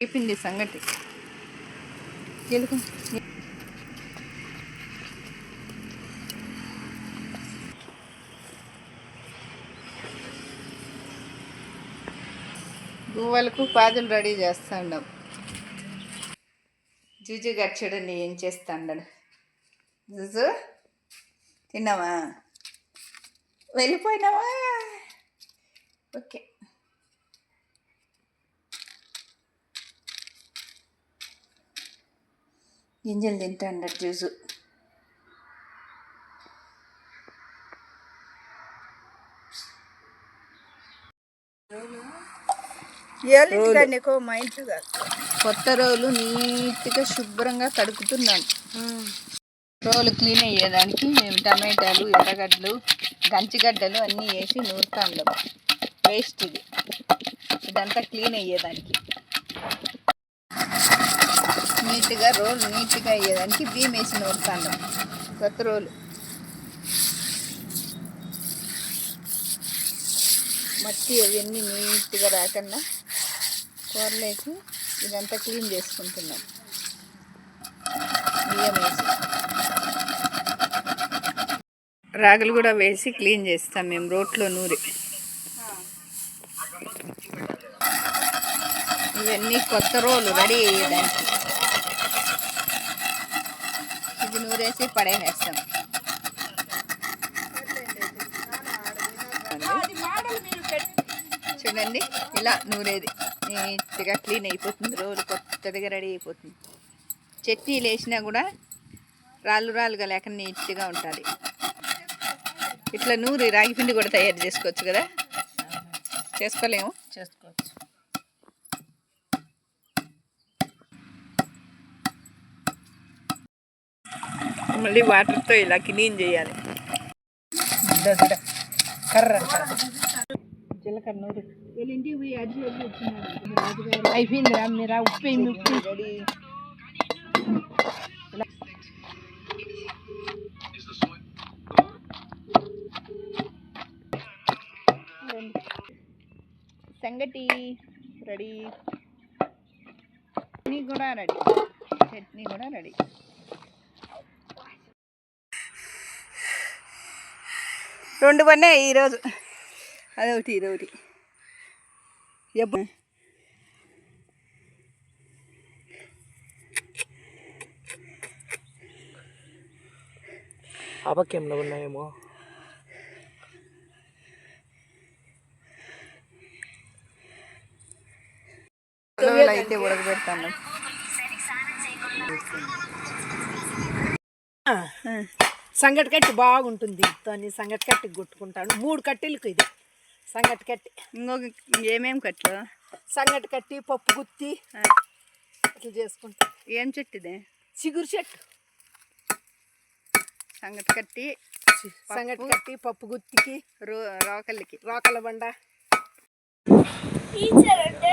అయిపోయింది సంగతి. గెలుకు గువ్వలకు పాదులు రెడీ చేస్తాండం. జుజు గచ్చడని ఏం చేస్తాండడు? జుజు తిన్నావా? వెళ్ళిపోయినావా? ఓకే. గింజలు నీకు మా ఇంట్లో కాదు. కొత్త రోలు నీట్గా శుభ్రంగా కడుగుతున్నాను రోలు క్లీన్ అయ్యేదానికి మేము టమాటాలు ఎర్రగడ్డలు గంచిగడ్డలు అన్నీ వేసి నూరుతాండం వేస్ట్ ఇది. ఇదంతా క్లీన్ అయ్యేదానికి. నీట్గా రోలు నీట్గా అయ్యేదానికి బియ్యం వేసి నూరుతాను కొత్త రోలు. మట్టి అవన్నీ నీట్గా రాకుండా కూరలేసి ఇదంతా క్లీన్ చేసుకుంటున్నాం. బియ్యం వేసి. రాగులు కూడా వేసి క్లీన్ చేస్తాం మేము రోట్లో నూరి. ఇవన్నీ కొత్త రోలు రెడీ అయ్యేదానికి ఇది నూరేసి పడేసేస్తాం. చూడండి ఇలా నూరేది. నీట్గా క్లీన్ అయిపోతుంది రోలు కొత్తదిగా రెడీ అయిపోతుంది. చట్నీలు వేసినా కూడా రాళ్ళు రాళ్ళుగా లేక నీట్గా ఉంటుంది. ఇట్లా నూరి రాగి పిండి కూడా తయారు చేసుకోవచ్చు కదా? చేసుకోలేము? చేసుకోవచ్చు. మళ్ళీ వాటర్తో ఇలా క్లీన్ చేయాలి. కర్ర జీలకర్ర నూరి. అయిపోయిందిరా మీరా ఉప్పు వేయండి, ఉప్పు? సంగటి రెడీ. చట్నీ కూడా రెడీ. చట్నీ కూడా రెడీ. రెండు పన్నాయి ఈరోజు అదొకటి ఇదొకటి. ఎప్పుడు? అపక్యంలో ఉన్నాయేమో. అయితే ఉడకబెడతాను. సంగటి కట్టి బాగుంటుంది. దాన్ని సంగటి కట్టి కొట్టుకుంటాను. మూడు కట్టెలకు ఇది. సంగటి కట్టి. ఇంకొక ఏమేం కట్లు సంగటి కట్టి పప్పు గుత్తి. ఇట్లా చేసుకుంటాం. ఏం చెట్టు ఇది? చిగురు చెట్టు. సంగటి కట్టి సంగటి కట్టి పప్పు గుత్తికి. రో రోకళ్ళకి రోకల బండ. టీచర్ అంటే